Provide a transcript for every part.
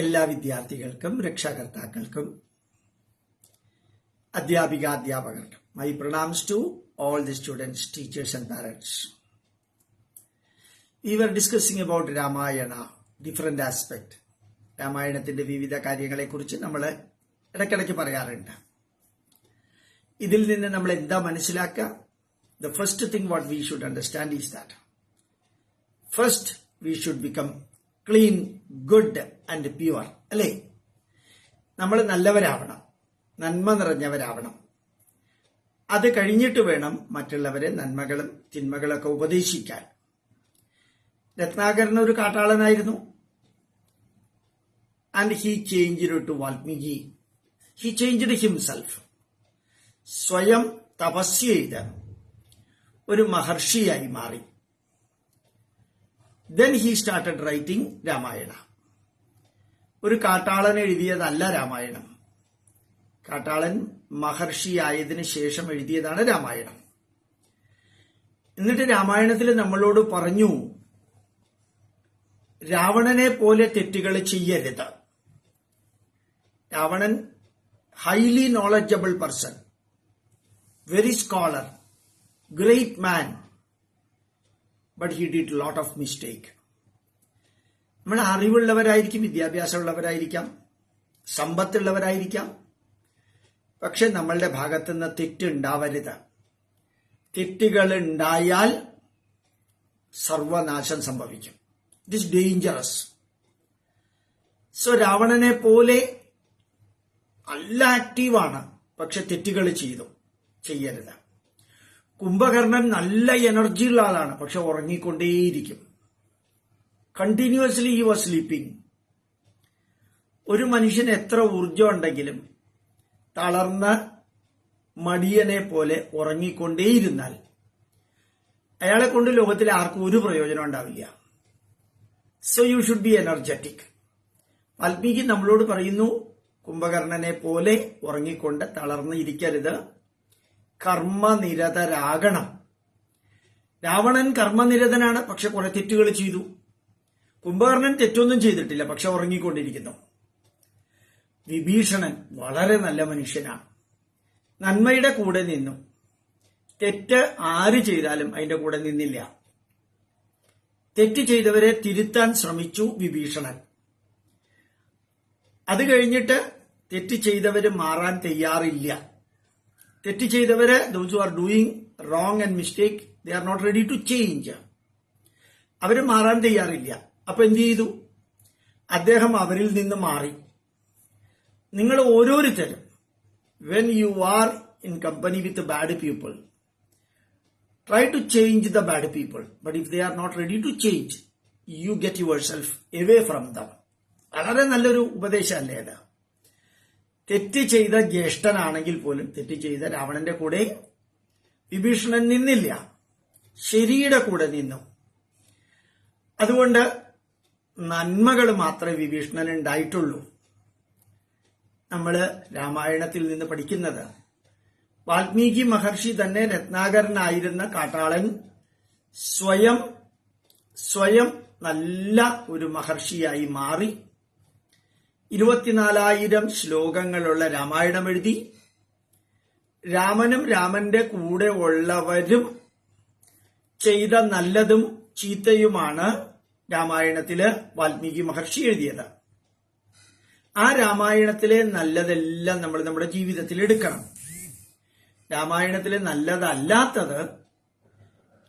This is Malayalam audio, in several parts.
എല്ലാ വിദ്യാർത്ഥികൾക്കും രക്ഷാകർത്താക്കൾക്കും അധ്യാപിക അധ്യാപകർക്കും my pranams to all the students, teachers and parents. We were discussing about Ramayana different aspect രാമായണത്തിന്റെ വിവിധ കാര്യങ്ങളെക്കുറിച്ച് നമ്മൾ ഇടയ്ക്കിടയ്ക്ക് പറയാറുണ്ട്. ഇതിൽ നിന്ന് നമ്മൾ എന്താ മനസ്സിലാക്കുക the first thing what we should understand is that first we should become clean good and pure അല്ലേ? നമ്മൾ നല്ലവരാവണം നന്മ നിറഞ്ഞവരാവണം. അത് കഴിഞ്ഞിട്ട് വേണം മറ്റുള്ളവരെ നന്മകളും തിന്മകളൊക്കെ ഉപദേശിക്കാൻ. രത്നാകരൻ ഒരു കാട്ടാളനായിരുന്നു. And he change to Valmiki he changed himself സ്വയം തപസ് ചെയ്ത് ഒരു മഹർഷിയായി മാറി. Then he started writing Ramayana ഒരു കാട്ടാളൻ എഴുതിയതല്ല രാമായണം. കാട്ടാളൻ മഹർഷിയായതിനു ശേഷം എഴുതിയതാണ് രാമായണം. എന്നിട്ട് രാമായണത്തിൽ നമ്മളോട് പറഞ്ഞു രാവണനെ പോലെ തെറ്റുകൾ ചെയ്യരുത്. Ravanan highly knowledgeable person very scholar great man but he did lot of mistake നമ്മൾ അറിവുള്ളവരായിരിക്കും വിദ്യാഭ്യാസമുള്ളവരായിരിക്കാം സമ്പത്തുള്ളവരായിരിക്കാം. പക്ഷെ നമ്മളുടെ ഭാഗത്തു നിന്ന് തെറ്റുണ്ടാവരുത് തെറ്റുകൾ ഉണ്ടായാൽ സർവനാശം സംഭവിക്കും. ഇറ്റ് ഇസ് ഡേഞ്ചറസ് സോ രാവണനെ പോലെ നല്ല ആക്റ്റീവാണ് പക്ഷെ തെറ്റുകൾ ചെയ്തു ചെയ്യരുത്. കുംഭകർണൻ നല്ല എനർജി ഉള്ള ആളാണ്. പക്ഷെ ഉറങ്ങിക്കൊണ്ടേയിരിക്കും. കണ്ടിന്യൂസ്ലി ഈ വാസ് സ്ലീപ്പിംഗ് ഒരു മനുഷ്യന് എത്ര ഊർജം ഉണ്ടെങ്കിലും തളർന്ന മടിയനെ പോലെ ഉറങ്ങിക്കൊണ്ടേയിരുന്നാൽ അയാളെ കൊണ്ട് ലോകത്തിൽ ആർക്കും ഒരു പ്രയോജനം ഉണ്ടാവില്ല. So you should be energetic Valmiki നമ്മളോട് പറയുന്നു കുംഭകർണനെ പോലെ ഉറങ്ങിക്കൊണ്ട് തളർന്നിരിക്കരുത് കർമ്മനിരതരാകണം. രാവണൻ കർമ്മനിരതനാണ് പക്ഷെ കുറെ തെറ്റുകൾ ചെയ്തു. കുംഭകർണൻ തെറ്റൊന്നും ചെയ്തിട്ടില്ല പക്ഷെ ഉറങ്ങിക്കൊണ്ടിരിക്കുന്നു. വിഭീഷണൻ വളരെ നല്ല മനുഷ്യനാണ്. നന്മയുടെ കൂടെ നിന്നു. തെറ്റ് ആര് ചെയ്താലും അതിന്റെ കൂടെ നിന്നില്ല. തെറ്റ് ചെയ്തവരെ തിരുത്താൻ ശ്രമിച്ചു വിഭീഷണൻ. അത് കഴിഞ്ഞിട്ട് തെറ്റ് ചെയ്തവര് മാറാൻ തയ്യാറില്ല. തെറ്റ് ചെയ്തവര് those are doing wrong and mistake they are not ready to change അവർ മാറാൻ തയ്യാറില്ല. അപ്പൊ എന്ത് ചെയ്തു? അദ്ദേഹം അവരിൽ നിന്ന് മാറി. നിങ്ങൾ ഓരോരുത്തരും when you are in company with bad people try to change the bad people but if they are not ready to change you get yourself away from them വളരെ നല്ലൊരു ഉപദേശമല്ലേ അത് തെറ്റ് ചെയ്ത ജ്യേഷ്ഠനാണെങ്കിൽ പോലും തെറ്റ് ചെയ്ത രാവണന്റെ കൂടെ വിഭീഷണൻ നിന്നില്ല. ശരിയുടെ കൂടെ നിന്നു. അതുകൊണ്ട് നന്മകൾ മാത്രമേ വിഭീഷണൻ ഉണ്ടായിട്ടുള്ളൂ. നമ്മൾ രാമായണത്തിൽ നിന്ന് പഠിക്കുന്നത് വാൽമീകി മഹർഷി തന്നെ രത്നാകരനായിരുന്ന കാട്ടാളൻ സ്വയം സ്വയം നല്ല ഒരു മഹർഷിയായി മാറി. ഇരുപത്തിനാലായിരം ശ്ലോകങ്ങളുള്ള രാമായണം എഴുതി രാമനും രാമന്റെ കൂടെ ഉള്ളവരും ചെയ്ത നല്ലതും ചീത്തയുമാണ് രാമായണത്തിൽ വാൽമീകി മഹർഷി എഴുതിയത്. ആ രാമായണത്തിലെ നല്ലതെല്ലാം നമ്മൾ നമ്മുടെ ജീവിതത്തിൽ എടുക്കണം. രാമായണത്തിലെ നല്ലതല്ലാത്തത്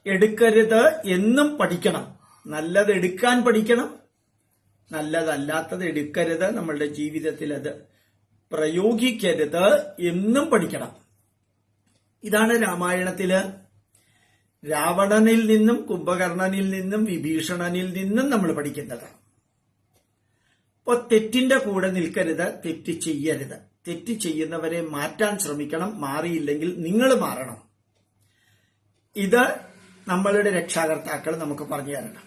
എടുക്കരുത് എന്നും പഠിക്കണം. നല്ലത് എടുക്കാൻ പഠിക്കണം. നല്ലതല്ലാത്തത് എടുക്കരുത് നമ്മളുടെ ജീവിതത്തിൽ അത് പ്രയോഗിക്കരുത് എന്നും പഠിക്കണം. ഇതാണ് രാമായണത്തിൽ. രാവണനിൽ നിന്നും കുംഭകർണനിൽ നിന്നും വിഭീഷണനിൽ നിന്നും നമ്മൾ പഠിക്കുന്നത്. അപ്പൊ തെറ്റിന്റെ കൂടെ നിൽക്കരുത് തെറ്റ് ചെയ്യരുത്. തെറ്റ് ചെയ്യുന്നവരെ മാറ്റാൻ ശ്രമിക്കണം. മാറിയില്ലെങ്കിൽ നിങ്ങൾ മാറണം. ഇത് നമ്മളുടെ രക്ഷാകർത്താക്കൾ നമുക്ക് പറഞ്ഞു തരണം.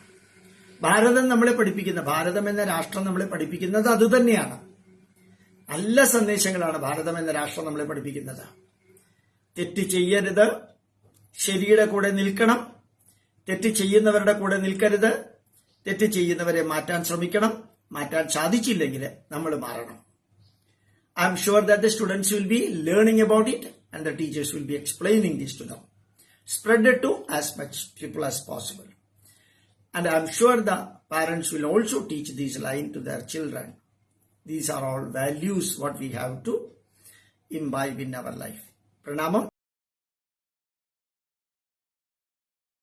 ഭാരതം നമ്മളെ പഠിപ്പിക്കുന്ന ഭാരതം എന്ന രാഷ്ട്രം നമ്മളെ പഠിപ്പിക്കുന്നത് അതുതന്നെയാണ് നല്ല സന്ദേശങ്ങളാണ് ഭാരതം എന്ന രാഷ്ട്രം നമ്മളെ പഠിപ്പിക്കുന്നത്. തെറ്റ് ചെയ്യരുത്. ശരിയുടെ കൂടെ നിൽക്കണം. തെറ്റ് ചെയ്യുന്നവരുടെ കൂടെ നിൽക്കരുത്. തെറ്റ് ചെയ്യുന്നവരെ മാറ്റാൻ ശ്രമിക്കണം. മാറ്റാൻ സാധിച്ചില്ലെങ്കിൽ നമ്മൾ മാറണം. I'm sure that the students will be learning about it and the teachers will be explaining this to them spread it to as much people as And I'm sure the parents will also teach these lines to their children. These are all values what we have to imbibe in our life. Pranamam.